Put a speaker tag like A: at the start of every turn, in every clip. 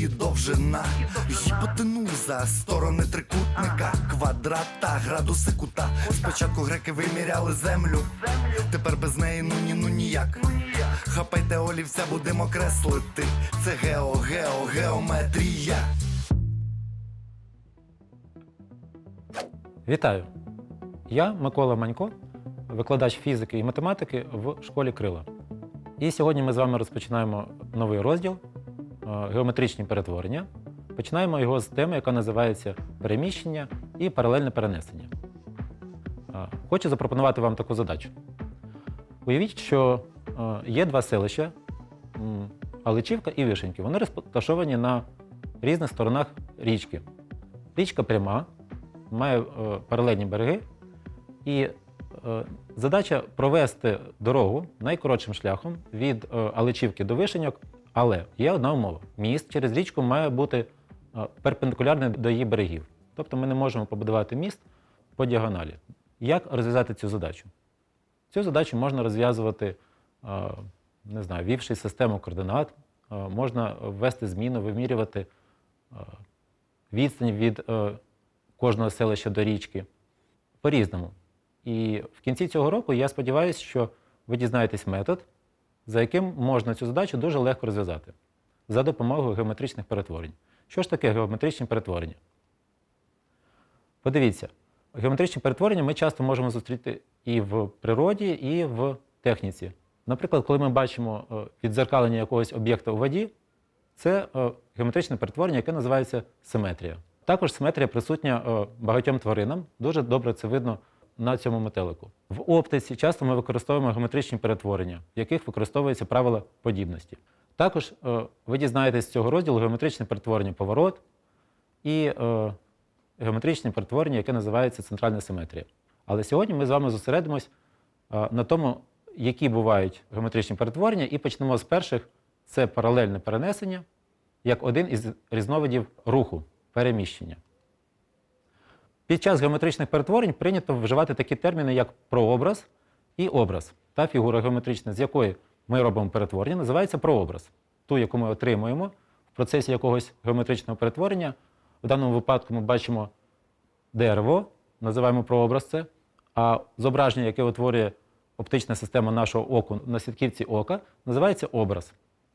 A: і довжина, гіпотенуза, сторони трикутника, квадрата, градуси кута. Спочатку греки виміряли землю, тепер без неї ну ні, ну ніяк. Хапайте олівця, будемо креслити. Це гео, гео, геометрія.
B: Вітаю! Я Микола Манько, викладач фізики і математики в школі Крила. І сьогодні ми з вами розпочинаємо новий розділ геометричні перетворення. Починаємо його з теми, яка називається переміщення і паралельне перенесення. Е, Хочу запропонувати вам таку задачу. Уявіть, що е, є два селища Аличівка і Вишеньки. Вони розташовані на різних сторонах річки. Річка пряма, має е, паралельні береги, і е, задача провести дорогу найкоротшим шляхом від е, Аличівки до Вишеньок, але є одна умова: міст через річку має бути е, перпендикулярний до її берегів. Тобто ми не можемо побудувати міст по діагоналі. Як розв'язати цю задачу? Цю задачу можна розв'язувати, е, не знаю, ввівши систему координат, е, можна ввести зміну, вимірювати відстань від кожного селища до річки по-різному. І в кінці цього року я сподіваюся, що ви дізнаєтесь метод, за яким можна цю задачу дуже легко розв'язати за допомогою геометричних перетворень. Що ж таке геометричні перетворення? Подивіться, геометричні перетворення ми часто можемо зустріти і в природі, і в техніці. Наприклад, коли ми бачимо е, відзеркалення якогось об'єкта у воді, це е, геометричне перетворення, яке називається симетрія. Також симетрія присутня е, багатьом тваринам. Дуже добре це видно на цьому метелику. В оптиці часто ми використовуємо геометричні перетворення, в яких використовуються правила подібності. Також е, ви дізнаєтесь з цього розділу геометричне перетворення поворот і е, геометричне перетворення, яке називається центральна симетрія. Але сьогодні ми з вами зосередимось е, на тому, які бувають геометричні перетворення, і почнемо з перших це паралельне перенесення як один із різновидів руху переміщення. Під час геометричних перетворень прийнято вживати такі терміни, як прообраз і образ. Та фігура геометрична, з якої ми робимо перетворення, називається прообраз. Ту, яку ми отримуємо в процесі якогось геометричного перетворення. В даному випадку ми бачимо дерево, називаємо прообраз це, а зображення, яке утворює оптична система нашого оку на сітківці ока, називається образ.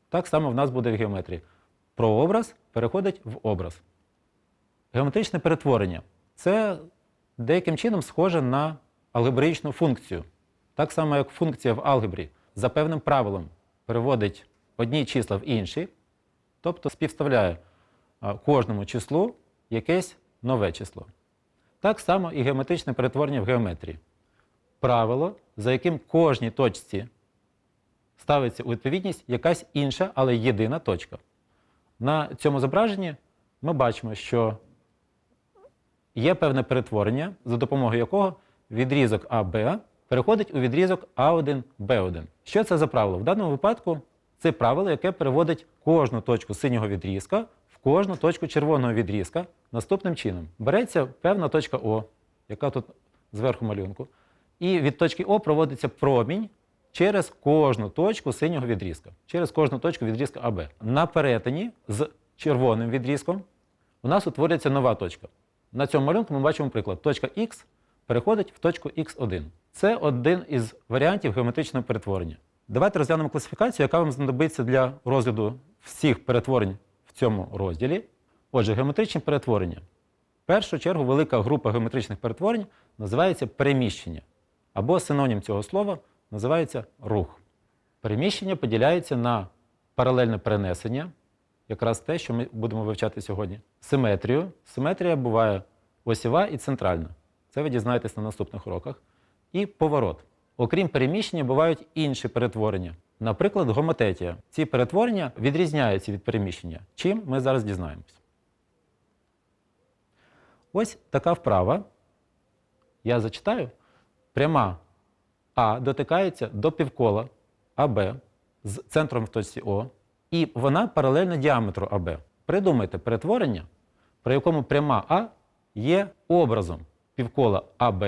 B: Так само в нас буде в геометрії. Прообраз переходить в образ. Геометричне перетворення це деяким чином схоже на алгебраїчну функцію. Так само, як функція в алгебрі за певним правилом переводить одні числа в інші, тобто співставляє кожному числу якесь нове число. Так само і геометричне перетворення в геометрії. Правило, за яким кожній точці ставиться у відповідність якась інша, але єдина точка. На цьому зображенні ми бачимо, що є певне перетворення, за допомогою якого відрізок АБ переходить у відрізок А1Б1. Що це за правило? В даному випадку це правило, яке переводить кожну точку синього відрізка в кожну точку червоного відрізка наступним чином. Береться певна точка О, яка тут зверху малюнку, і від точки О проводиться промінь через кожну точку синього відрізка, через кожну точку відрізка АБ. На перетині з червоним відрізком у нас утворюється нова точка. На цьому малюнку ми бачимо приклад. Точка Х переходить в точку Х1. Це один із варіантів геометричного перетворення. Давайте розглянемо класифікацію, яка вам знадобиться для розгляду всіх перетворень в цьому розділі. Отже, геометричні перетворення. В першу чергу велика група геометричних перетворень називається переміщення. Або синонім цього слова називається рух. Переміщення поділяється на паралельне перенесення, якраз те, що ми будемо вивчати сьогодні. Симетрію. Симетрія буває осіва і центральна. Це ви дізнаєтесь на наступних уроках. І поворот. Окрім переміщення, бувають інші перетворення. Наприклад, гомотетія. Ці перетворення відрізняються від переміщення. Чим ми зараз дізнаємось. Ось така вправа. Я зачитаю. Пряма А дотикається до півкола АБ з центром в точці О, і вона паралельна діаметру АБ. Придумайте перетворення, при якому пряма А є образом півкола АБ,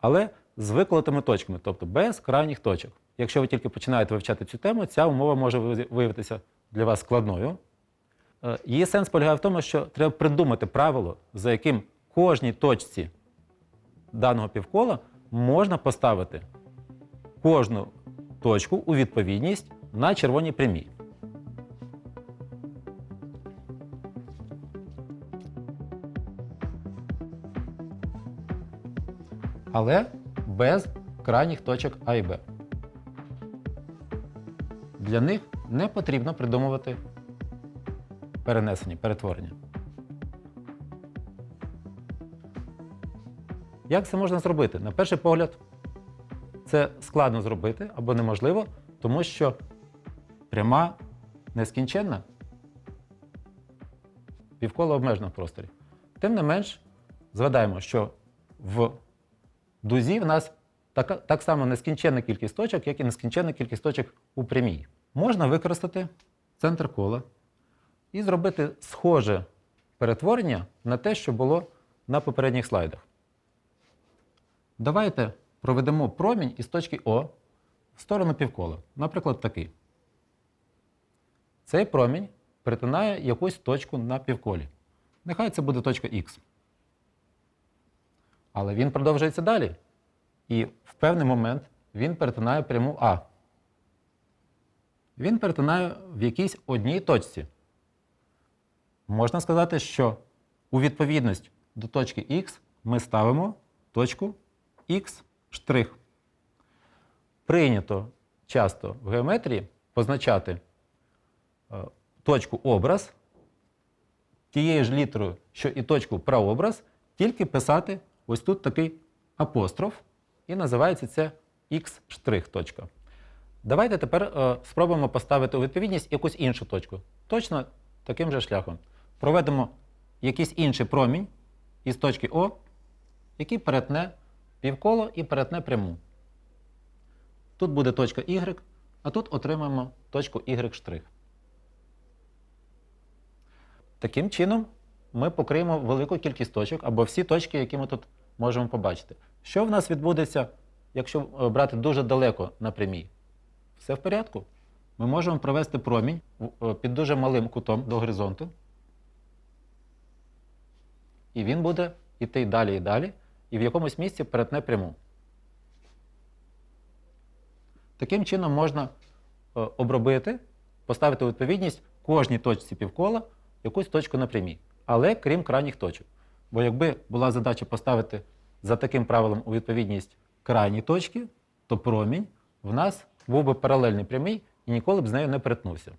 B: але з виколотими точками, тобто без крайніх точок. Якщо ви тільки починаєте вивчати цю тему, ця умова може виявитися для вас складною. Е, Її сенс полягає в тому, що треба придумати правило, за яким кожній точці даного півкола можна поставити кожну точку у відповідність на червоній прямій. Але без крайніх точок А і Б. Для них не потрібно придумувати перенесення, перетворення. Як це можна зробити? На перший погляд, це складно зробити або неможливо, тому що пряма нескінченна, півкола обмежена в просторі. Тим не менш, згадаємо, що в дузі в нас така, так само нескінченна кількість точок, як і нескінченна кількість точок у прямій. Можна використати центр кола і зробити схоже перетворення на те, що було на попередніх слайдах. Давайте проведемо промінь із точки О в сторону півкола. Наприклад, такий. Цей промінь перетинає якусь точку на півколі. Нехай це буде точка Х. Але він продовжується далі. І в певний момент він перетинає пряму А. Він перетинає в якійсь одній точці. Можна сказати, що у відповідність до точки Х ми ставимо точку Х. Прийнято часто в геометрії позначати е, точку образ тією ж літерою, що і точку прообраз, тільки писати ось тут такий апостроф, і називається це точка. Давайте тепер е, спробуємо поставити у відповідність якусь іншу точку. Точно таким же шляхом. Проведемо якийсь інший промінь із точки О, який перетне півколо і перетне пряму. Тут буде точка Y, а тут отримаємо точку Y. Таким чином ми покриємо велику кількість точок або всі точки, які ми тут можемо побачити. Що в нас відбудеться, якщо е, брати дуже далеко на прямій? Все в порядку. Ми можемо провести промінь е, під дуже малим кутом до горизонту. І він буде йти далі і далі, і в якомусь місці перетне пряму. Таким чином можна е, обробити, поставити у відповідність кожній точці півкола якусь точку на прямій. Але крім крайніх точок. Бо якби була задача поставити за таким правилом у відповідність крайні точки, то промінь в нас був би паралельний прямий і ніколи б з нею не перетнувся.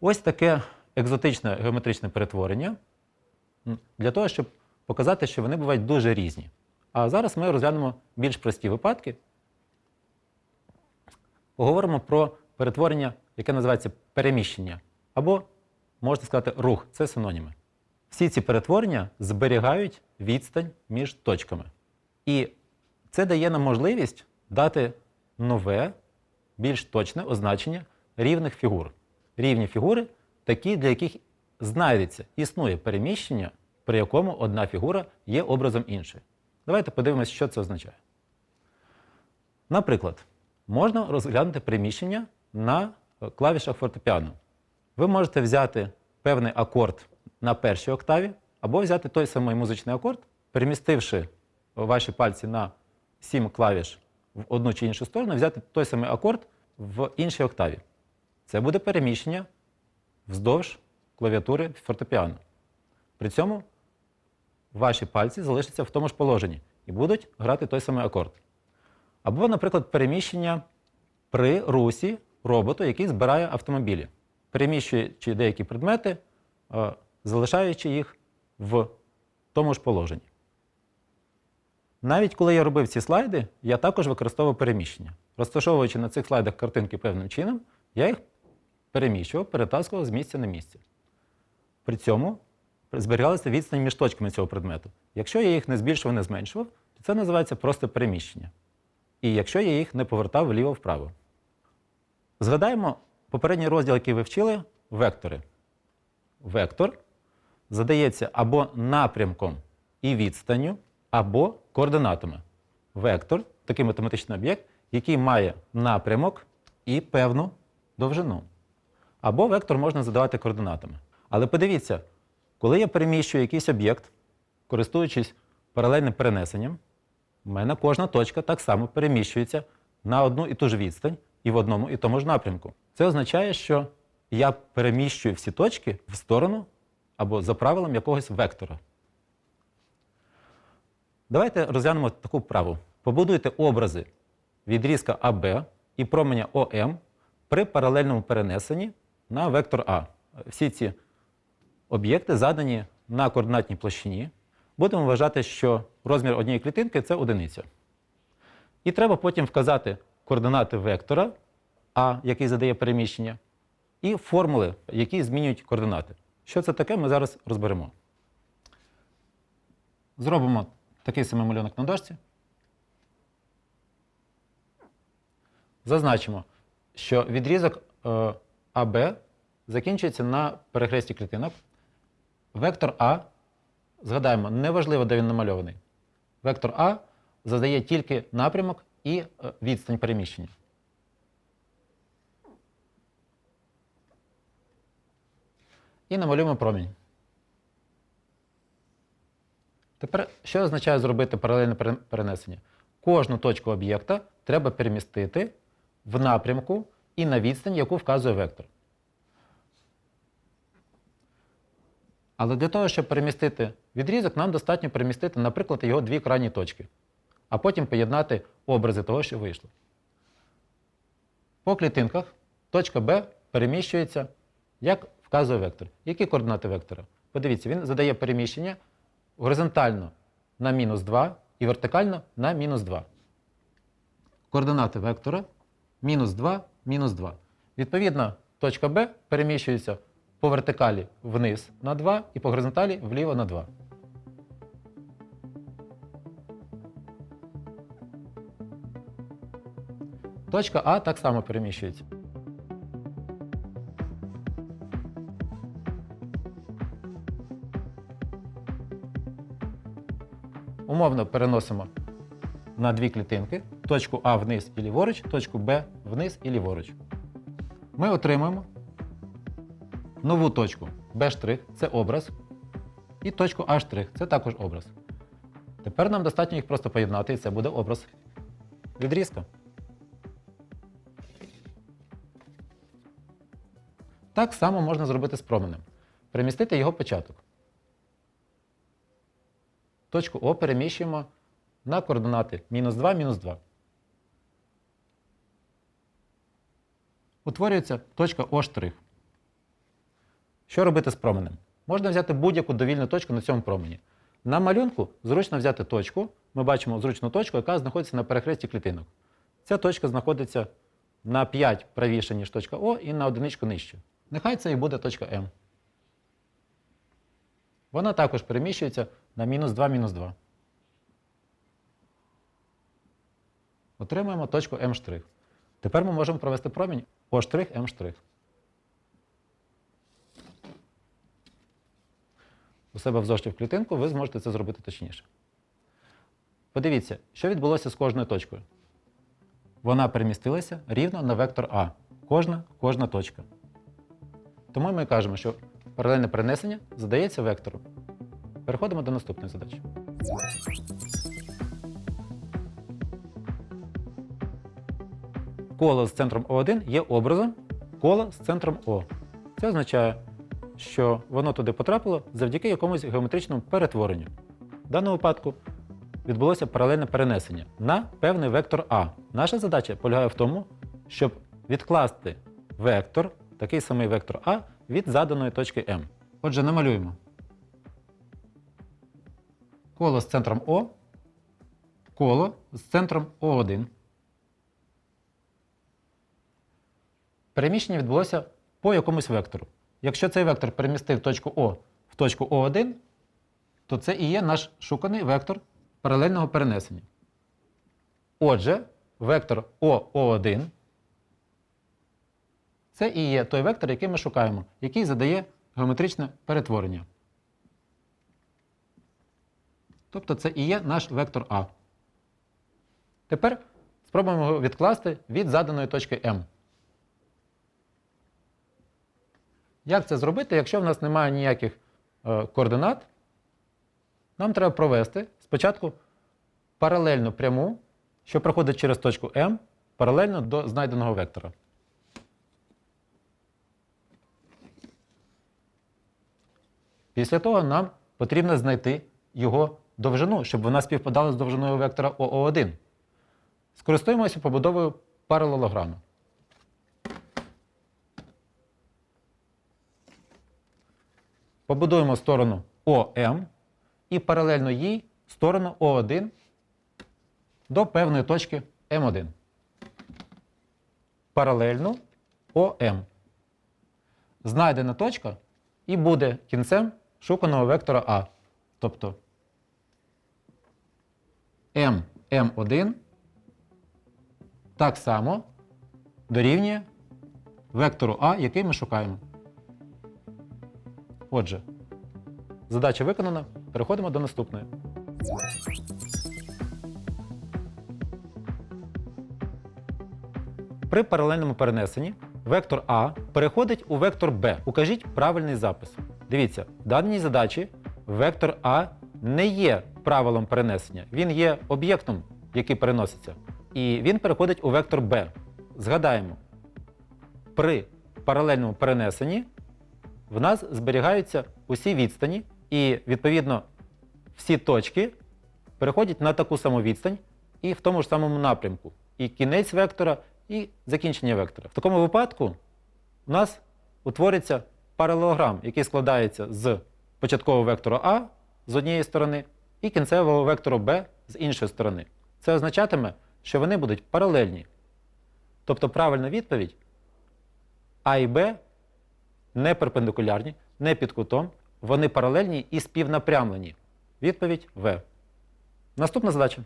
B: Ось таке екзотичне геометричне перетворення для того, щоб показати, що вони бувають дуже різні. А зараз ми розглянемо більш прості випадки. Поговоримо про перетворення, яке називається переміщення, або, можна сказати, рух це синоніми. Всі ці перетворення зберігають відстань між точками. І це дає нам можливість дати нове, більш точне означення рівних фігур. Рівні фігури такі, для яких знайдеться, існує переміщення, при якому одна фігура є образом іншої. Давайте подивимося, що це означає. Наприклад, можна розглянути переміщення на клавішах фортепіано. Ви можете взяти певний акорд на першій октаві, або взяти той самий музичний акорд, перемістивши ваші пальці на сім клавіш в одну чи іншу сторону, взяти той самий акорд в іншій октаві. Це буде переміщення вздовж клавіатури фортепіано. При цьому ваші пальці залишаться в тому ж положенні і будуть грати той самий акорд. Або, наприклад, переміщення при русі роботу, який збирає автомобілі, переміщуючи деякі предмети, е, залишаючи їх в тому ж положенні. Навіть коли я робив ці слайди, я також використовував переміщення. Розташовуючи на цих слайдах картинки певним чином, я їх переміщував, перетаскував з місця на місце. При цьому зберігалася відстань між точками цього предмету. Якщо я їх не збільшував, не зменшував, то це називається просто переміщення. І якщо я їх не повертав вліво-вправо. Згадаємо попередній розділ, який ви вчили вектори. Вектор задається або напрямком і відстанню, або координатами. Вектор такий математичний об'єкт, який має напрямок і певну довжину. Або вектор можна задавати координатами. Але подивіться, коли я переміщую якийсь об'єкт, користуючись паралельним перенесенням, у мене кожна точка так само переміщується на одну і ту ж відстань і в одному і тому ж напрямку. Це означає, що я переміщую всі точки в сторону або за правилом якогось вектора. Давайте розглянемо таку вправу. Побудуйте образи відрізка АБ і променя ОМ при паралельному перенесенні на вектор А. Всі ці об'єкти задані на координатній площині. Будемо вважати, що розмір однієї клітинки це одиниця. І треба потім вказати координати вектора А, який задає переміщення, і формули, які змінюють координати. Що це таке, ми зараз розберемо. Зробимо такий самий малюнок на дошці. Зазначимо, що відрізок е, АБ закінчується на перехресті клітинок. Вектор А, згадаємо, неважливо, де він намальований. Вектор А задає тільки напрямок і е, відстань переміщення. І намалюємо промінь. Тепер, що означає зробити паралельне перенесення? Кожну точку об'єкта треба перемістити в напрямку і на відстань, яку вказує вектор. Але для того, щоб перемістити відрізок, нам достатньо перемістити, наприклад, його дві крайні точки, а потім поєднати образи того, що вийшло. По клітинках точка Б переміщується, як вказує вектор. Які координати вектора? Подивіться, він задає переміщення горизонтально на мінус 2 і вертикально на мінус 2. Координати вектора мінус 2, мінус 2. Відповідно, точка Б переміщується по вертикалі вниз на 2 і по горизонталі вліво на 2. Точка А так само переміщується. Умовно переносимо на дві клітинки точку А вниз і ліворуч, точку Б вниз і ліворуч. Ми отримуємо нову точку Б' це образ, і точку А' це також образ. Тепер нам достатньо їх просто поєднати, і це буде образ відрізка. Так само можна зробити з променем. Перемістити його початок. Точку О переміщуємо на координати мінус 2, мінус 2. Утворюється точка О'. Що робити з променем? Можна взяти будь-яку довільну точку на цьому промені. На малюнку зручно взяти точку. Ми бачимо зручну точку, яка знаходиться на перехресті клітинок. Ця точка знаходиться на 5 правіше, ніж точка О, і на одиничку нижче. Нехай це і буде точка М. Вона також переміщується на мінус 2, мінус 2. Отримуємо точку М'. Тепер ми можемо провести промінь О', М'. У себе в зошиті в клітинку ви зможете це зробити точніше. Подивіться, що відбулося з кожною точкою. Вона перемістилася рівно на вектор А. Кожна, кожна точка. Тому ми кажемо, що паралельне перенесення задається вектору. Переходимо до наступної задачі. Коло з центром О1 є образом кола з центром О. Це означає, що воно туди потрапило завдяки якомусь геометричному перетворенню. В даному випадку відбулося паралельне перенесення на певний вектор А. Наша задача полягає в тому, щоб відкласти вектор, такий самий вектор А, від заданої точки М. Отже, намалюємо коло з центром О, коло з центром О1. Переміщення відбулося по якомусь вектору. Якщо цей вектор перемістив точку О в точку О1, то це і є наш шуканий вектор паралельного перенесення. Отже, вектор ОО1 це і є той вектор, який ми шукаємо, який задає геометричне перетворення. Тобто це і є наш вектор А. Тепер спробуємо його відкласти від заданої точки М. Як це зробити, якщо в нас немає ніяких е, координат? Нам треба провести спочатку паралельну пряму, що проходить через точку М, паралельно до знайденого вектора. Після того нам потрібно знайти його довжину, щоб вона співпадала з довжиною вектора ОО1. Скористуємося побудовою паралелограми. Побудуємо сторону ОМ і паралельно їй сторону О1 до певної точки М1. Паралельно ОМ. Знайдена точка і буде кінцем шуканого вектора А. Тобто М, М1 так само дорівнює вектору А, який ми шукаємо. Отже, задача виконана. Переходимо до наступної. При паралельному перенесенні вектор А переходить у вектор Б. Укажіть правильний запис. Дивіться, в даній задачі вектор А не є правилом перенесення, він є об'єктом, який переноситься. І він переходить у вектор Б. Згадаємо, при паралельному перенесенні в нас зберігаються усі відстані, і, відповідно, всі точки переходять на таку саму відстань і в тому ж самому напрямку. І кінець вектора, і закінчення вектора. В такому випадку у нас утвориться паралелограм, який складається з початкового вектора А з однієї сторони і кінцевого вектору Б з іншої сторони. Це означатиме, що вони будуть паралельні. Тобто правильна відповідь А і Б не перпендикулярні, не під кутом, вони паралельні і співнапрямлені. Відповідь В. Наступна задача.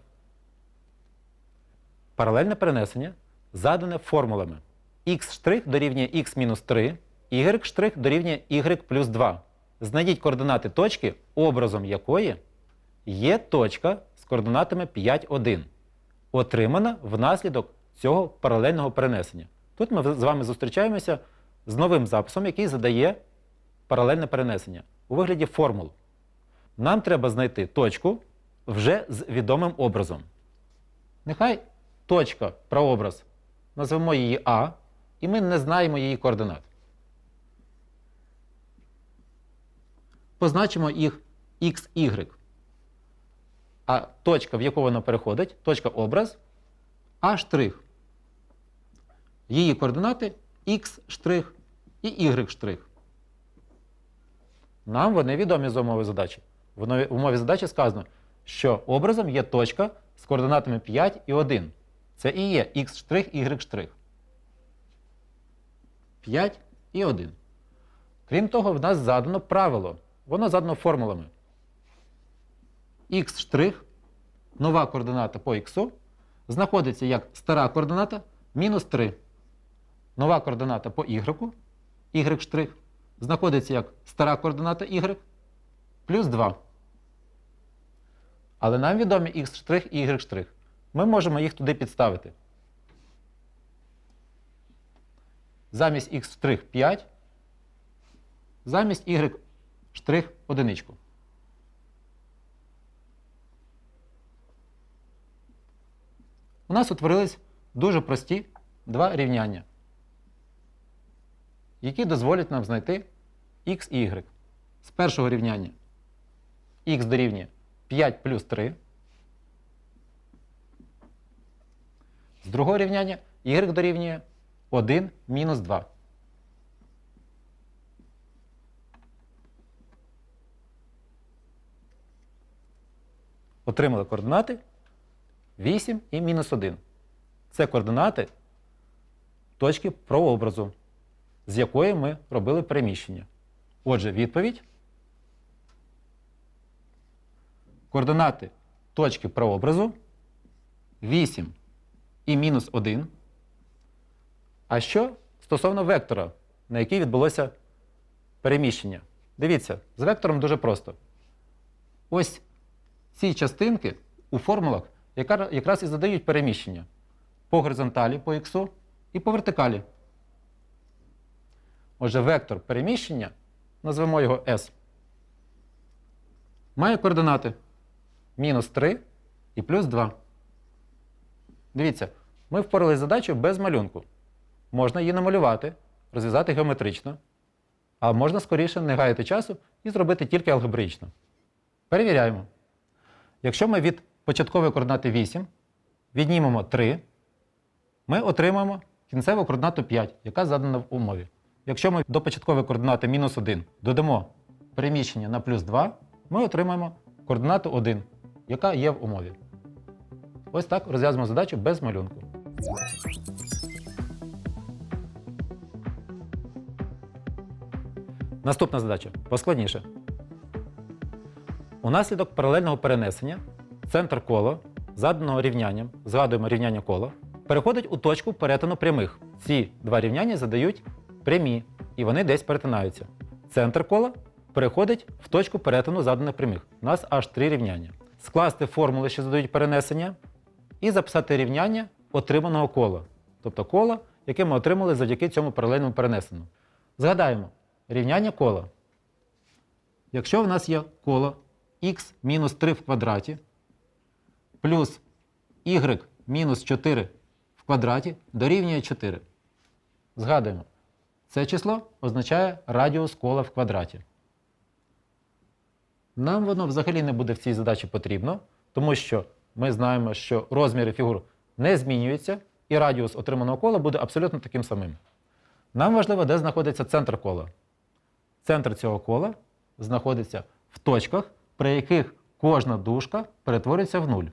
B: Паралельне перенесення задане формулами x' дорівнює x-3, y' дорівнює y плюс 2. Знайдіть координати точки, образом якої є точка з координатами 5, 1, отримана внаслідок цього паралельного перенесення. Тут ми з вами зустрічаємося з новим записом, який задає паралельне перенесення у вигляді формул. Нам треба знайти точку вже з відомим образом. Нехай точка прообраз, назвемо її А, і ми не знаємо її координат. Позначимо їх x, y. А точка, в яку вона переходить, точка образ А штрих. Її координати x штрих і y штрих. Нам вони відомі з умови задачі. В умові задачі сказано, що образом є точка з координатами 5 і 1. Це і є штрих, y штрих. 5 і 1. Крім того, в нас задано правило. Воно задано формулами. Штрих, нова координата по x, знаходиться як стара координата мінус 3. Нова координата по y, y знаходиться як стара координата y плюс 2. Але нам відомі x і y штрих. Ми можемо їх туди підставити. Замість x штрих 5, замість y штрих одиничку. У нас утворились дуже прості два рівняння, які дозволять нам знайти x і y. З першого рівняння x дорівнює 5 плюс 3. З другого рівняння y дорівнює 1 мінус 2. Отримали координати 8 і мінус 1. Це координати точки прообразу, з якої ми робили переміщення. Отже, відповідь. Координати точки прообразу 8 і мінус 1. А що стосовно вектора, на який відбулося переміщення? Дивіться, з вектором дуже просто. Ось ці частинки у формулах яка- якраз і задають переміщення по горизонталі по х і по вертикалі. Отже, вектор переміщення, назвемо його S, має координати мінус 3 і плюс 2. Дивіться, ми впоралися з задачею без малюнку. Можна її намалювати, розв'язати геометрично, а можна скоріше не гаяти часу і зробити тільки алгебраїчно. Перевіряємо. Якщо ми від початкової координати 8 віднімемо 3, ми отримаємо кінцеву координату 5, яка задана в умові. Якщо ми до початкової координати мінус 1 додамо переміщення на плюс 2, ми отримаємо координату 1, яка є в умові. Ось так розв'язуємо задачу без малюнку. Наступна задача поскладніше. Унаслідок паралельного перенесення центр кола, заданого рівнянням, згадуємо рівняння кола, переходить у точку перетину прямих. Ці два рівняння задають прямі, і вони десь перетинаються. Центр кола переходить в точку перетину заданих прямих. У нас аж три рівняння. Скласти формули, що задають перенесення, і записати рівняння отриманого кола, тобто кола, яке ми отримали завдяки цьому паралельному перенесенню. Згадаємо, рівняння кола. Якщо в нас є коло х мінус 3 в квадраті плюс y мінус 4 в квадраті дорівнює 4. Згадуємо, це число означає радіус кола в квадраті. Нам воно взагалі не буде в цій задачі потрібно, тому що ми знаємо, що розміри фігур не змінюються, і радіус отриманого кола буде абсолютно таким самим. Нам важливо, де знаходиться центр кола. Центр цього кола знаходиться в точках, при яких кожна дужка перетворюється в нуль.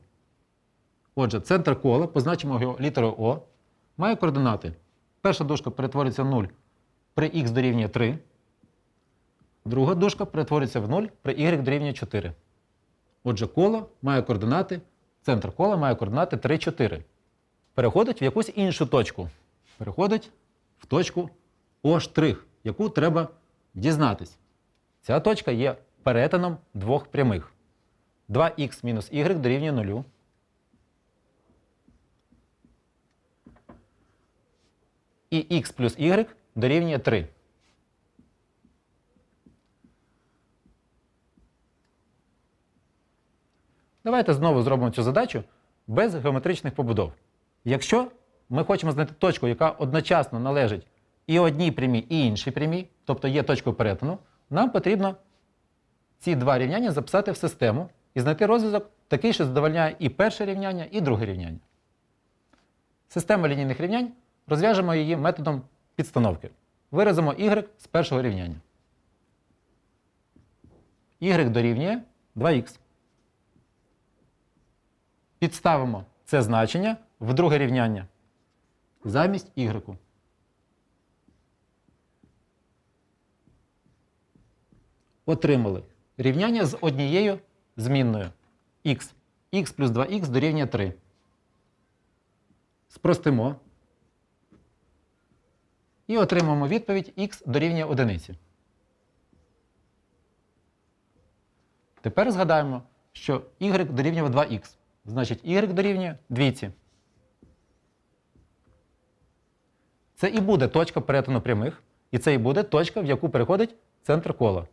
B: Отже, центр кола, позначимо його літерою О, має координати. Перша дужка перетворюється в 0 при х дорівнює 3. Друга дужка перетворюється в 0 при y дорівнює 4. Отже, коло має координати, центр кола має координати 3, 4. Переходить в якусь іншу точку. Переходить в точку О', яку треба дізнатись. Ця точка є перетином двох прямих. 2х мінус y дорівнює 0. І х плюс y дорівнює 3. Давайте знову зробимо цю задачу без геометричних побудов. Якщо ми хочемо знайти точку, яка одночасно належить і одній прямій, і іншій прямій, тобто є точкою перетину, нам потрібно ці два рівняння записати в систему і знайти розв'язок такий, що задовольняє і перше рівняння, і друге рівняння. Система лінійних рівнянь розв'яжемо її методом підстановки. Виразимо y з першого рівняння. y дорівнює 2х. Підставимо це значення в друге рівняння замість y. Отримали рівняння з однією змінною х. х плюс 2х дорівнює 3. Спростимо. І отримаємо відповідь х дорівнює 1. Тепер згадаємо, що y дорівнює 2х. Значить, y дорівнює 2. Це і буде точка перетину прямих, і це і буде точка, в яку переходить центр кола.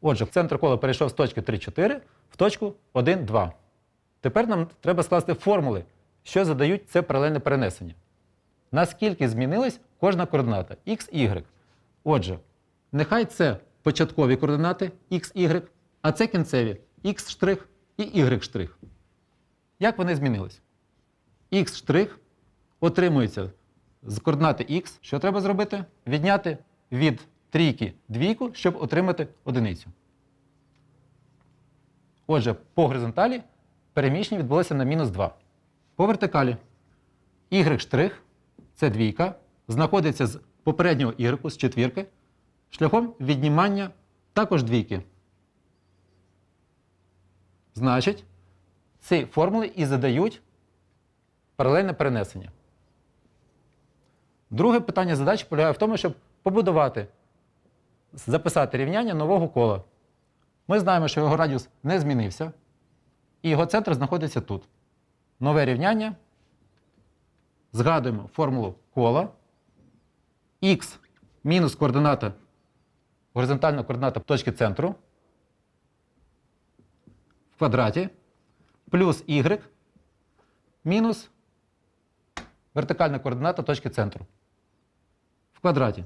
B: Отже, центр кола перейшов з точки 3,4 в точку 1,2. Тепер нам треба скласти формули, що задають це паралельне перенесення. Наскільки змінилась кожна координата x, y. Отже, нехай це початкові координати x, y, а це кінцеві x' і y'. Як вони змінились? x' отримується з координати x. Що треба зробити? Відняти від трійки двійку, щоб отримати одиницю. Отже, по горизонталі переміщення відбулося на мінус 2. По вертикалі y' штрих це двійка, знаходиться з попереднього y, з четвірки, шляхом віднімання також двійки. Значить, ці формули і задають паралельне перенесення. Друге питання задачі полягає в тому, щоб побудувати, записати рівняння нового кола. Ми знаємо, що його радіус не змінився, і його центр знаходиться тут. Нове рівняння згадуємо формулу кола. Х мінус координата, горизонтальна координата точки центру в квадраті плюс y мінус вертикальна координата точки центру в квадраті.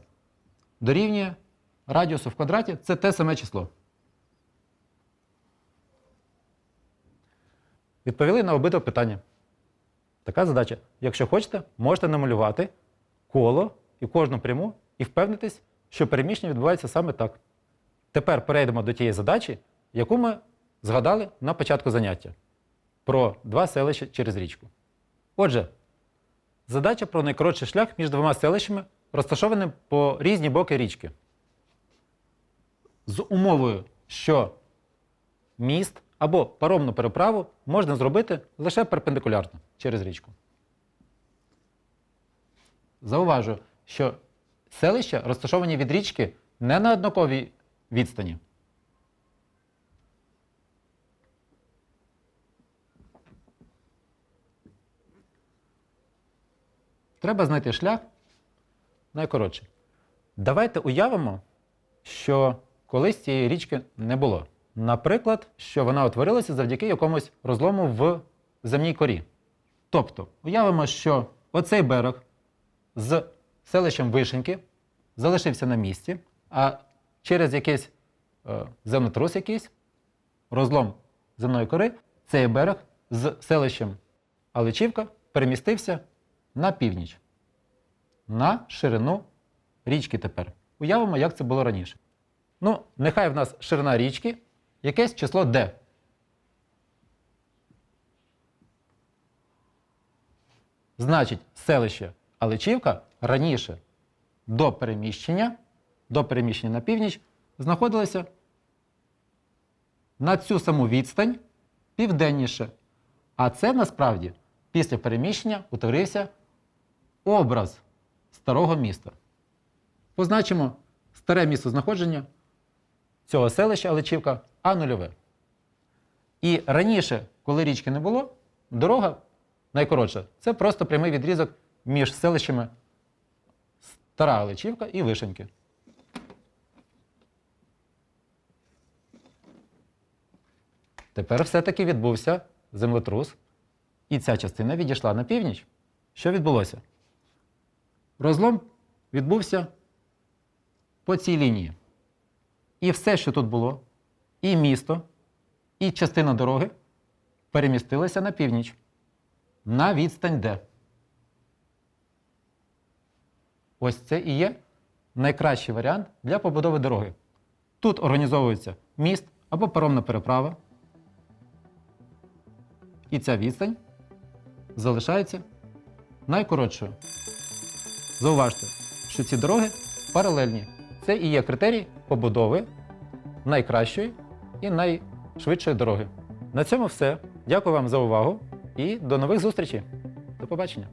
B: Дорівнює радіусу в квадраті це те саме число. Відповіли на обидва питання. Така задача. Якщо хочете, можете намалювати коло і кожну пряму і впевнитись, що переміщення відбувається саме так. Тепер перейдемо до тієї задачі, яку ми згадали на початку заняття про два селища через річку. Отже, задача про найкоротший шлях між двома селищами, розташованими по різні боки річки. З умовою, що міст або паромну переправу можна зробити лише перпендикулярно через річку. Зауважу, що селища розташовані від річки не на однаковій відстані. Треба знайти шлях найкоротший. Давайте уявимо, що колись цієї річки не було. Наприклад, що вона утворилася завдяки якомусь розлому в земній корі. Тобто, уявимо, що оцей берег з селищем Вишеньки залишився на місці, а через якийсь е, землетрус якийсь, розлом земної кори, цей берег з селищем Аличівка перемістився на північ, на ширину річки тепер. Уявимо, як це було раніше. Ну, нехай в нас ширина річки якесь число d. Значить, селище Аличівка раніше до переміщення, до переміщення на північ знаходилося на цю саму відстань південніше. А це насправді після переміщення утворився образ старого міста. Позначимо старе місце знаходження цього селища Аличівка А нульове. І раніше, коли річки не було, дорога найкоротша це просто прямий відрізок між селищами Стара Аличівка і Вишеньки. Тепер все-таки відбувся землетрус, і ця частина відійшла на північ. Що відбулося? Розлом відбувся по цій лінії. І все, що тут було, і місто, і частина дороги перемістилися на північ, на відстань Д. Ось це і є найкращий варіант для побудови дороги. Тут організовується міст або паромна переправа. І ця відстань залишається найкоротшою. Зауважте, що ці дороги паралельні. Це і є критерій побудови найкращої і найшвидшої дороги. На цьому все. Дякую вам за увагу і до нових зустрічей. До побачення.